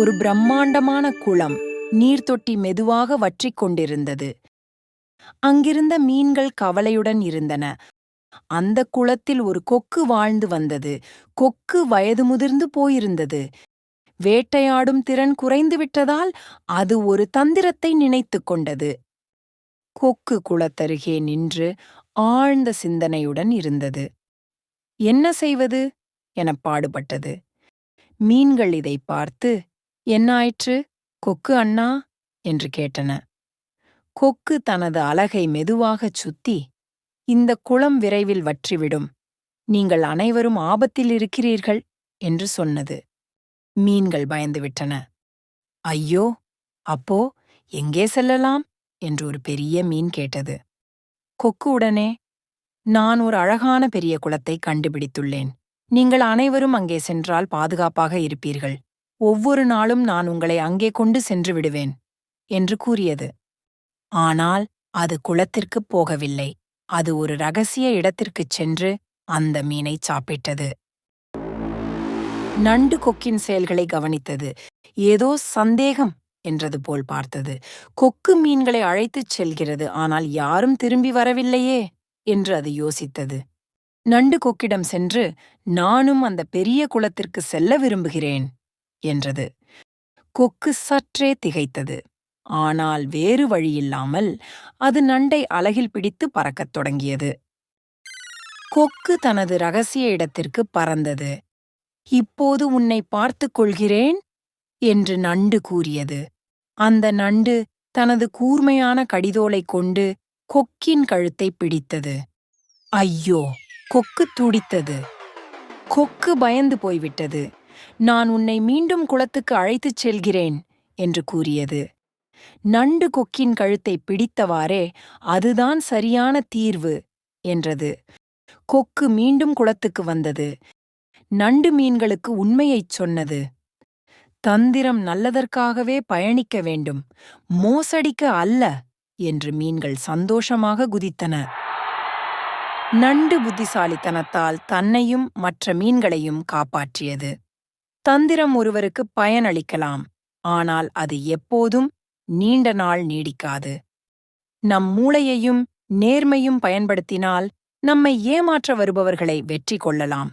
ஒரு பிரம்மாண்டமான குளம் நீர்த்தொட்டி மெதுவாக வற்றிக் கொண்டிருந்தது. அங்கிருந்த மீன்கள் கவலையுடன் இருந்தன. அந்த குளத்தில் ஒரு கொக்கு வாழ்ந்து வந்தது. கொக்கு வயது முதிர்ந்து போயிருந்தது. வேட்டையாடும் திறன் குறைந்துவிட்டதால் அது ஒரு தந்திரத்தை நினைத்துக் கொண்டது. கொக்கு குளத்தருகே நின்று ஆழ்ந்த சிந்தனையுடன் இருந்தது. என்ன செய்வது? எனப் பாடுபட்டது. மீன்கள் இதை பார்த்து என்ன ஆயிற்று? கொக்கு அண்ணா? என்று கேட்டன கொக்கு தனது அலகை மெதுவாகச் சுத்தி இந்த குளம் விரைவில் வற்றிவிடும். நீங்கள் அனைவரும் ஆபத்தில் இருக்கிறீர்கள் என்று சொன்னது. மீன்கள் பயந்துவிட்டன. ஐயோ அப்போ எங்கே செல்லலாம்? என்று ஒரு பெரிய மீன் கேட்டது. கொக்கு உடனே நான் ஒரு அழகான பெரிய குளத்தை கண்டுபிடித்துள்ளேன். நீங்கள் அனைவரும் அங்கே சென்றால் பாதுகாப்பாக இருப்பீர்கள். ஒவ்வொரு நாளும் நான் உங்களை அங்கே கொண்டு சென்று விடுவேன் என்று கூறியது. ஆனால் அது குளத்திற்குப் போகவில்லை. அது ஒரு ரகசிய இடத்திற்குச் சென்று அந்த மீனை சாப்பிட்டது. நண்டு கொக்கின் செயல்களை கவனித்தது. ஏதோ சந்தேகம் என்றது போல் பார்த்தது. கொக்கு மீன்களை அழைத்துச் செல்கிறது. ஆனால் யாரும் திரும்பி வரவில்லையே என்று அது யோசித்தது. நண்டு கொக்கிடம் சென்று நானும் அந்த பெரிய குளத்திற்கு செல்ல விரும்புகிறேன். என்றது. கொக்கு சற்றே திகைத்தது. ஆனால் வேறு வழியில்லாமல் அது நண்டை அலகில் பிடித்து பறக்கத் தொடங்கியது. கொக்கு தனது ரகசிய இடத்திற்கு பறந்தது. இப்போது உன்னை பார்த்துக் கொள்கிறேன்? என்று நண்டு கூறியது. அந்த நண்டு தனது கூர்மையான கடிதோலைக் கொண்டு கொக்கின் கழுத்தை பிடித்தது. ஐயோ! கொக்கு துடித்தது. கொக்கு பயந்து போய்விட்டது. நான் உன்னை மீண்டும் குளத்துக்கு அழைத்துச் செல்கிறேன் என்று கூறியது. நண்டு கொக்கின் கழுத்தை பிடித்தவாறே அதுதான் சரியான தீர்வு என்றது. கொக்கு மீண்டும் குளத்துக்கு வந்தது. நண்டு மீன்களுக்கு உண்மையைச் சொன்னது. தந்திரம் நல்லதற்காகவே பயணிக்க வேண்டும். மோசடிக்க அல்ல என்று மீன்கள் சந்தோஷமாக குதித்தன. நண்டு புத்திசாலித்தனத்தால் தன்னையும் மற்ற மீன்களையும் காப்பாற்றியது. தந்திரம் ஒருவருக்கு பயனளிக்கலாம். ஆனால் அது எப்போதும் நீண்ட நாள் நீடிக்காது. நம் மூளையையும் நேர்மையும் பயன்படுத்தினால் நம்மை ஏமாற்ற வருபவர்களை வெற்றி கொள்ளலாம்.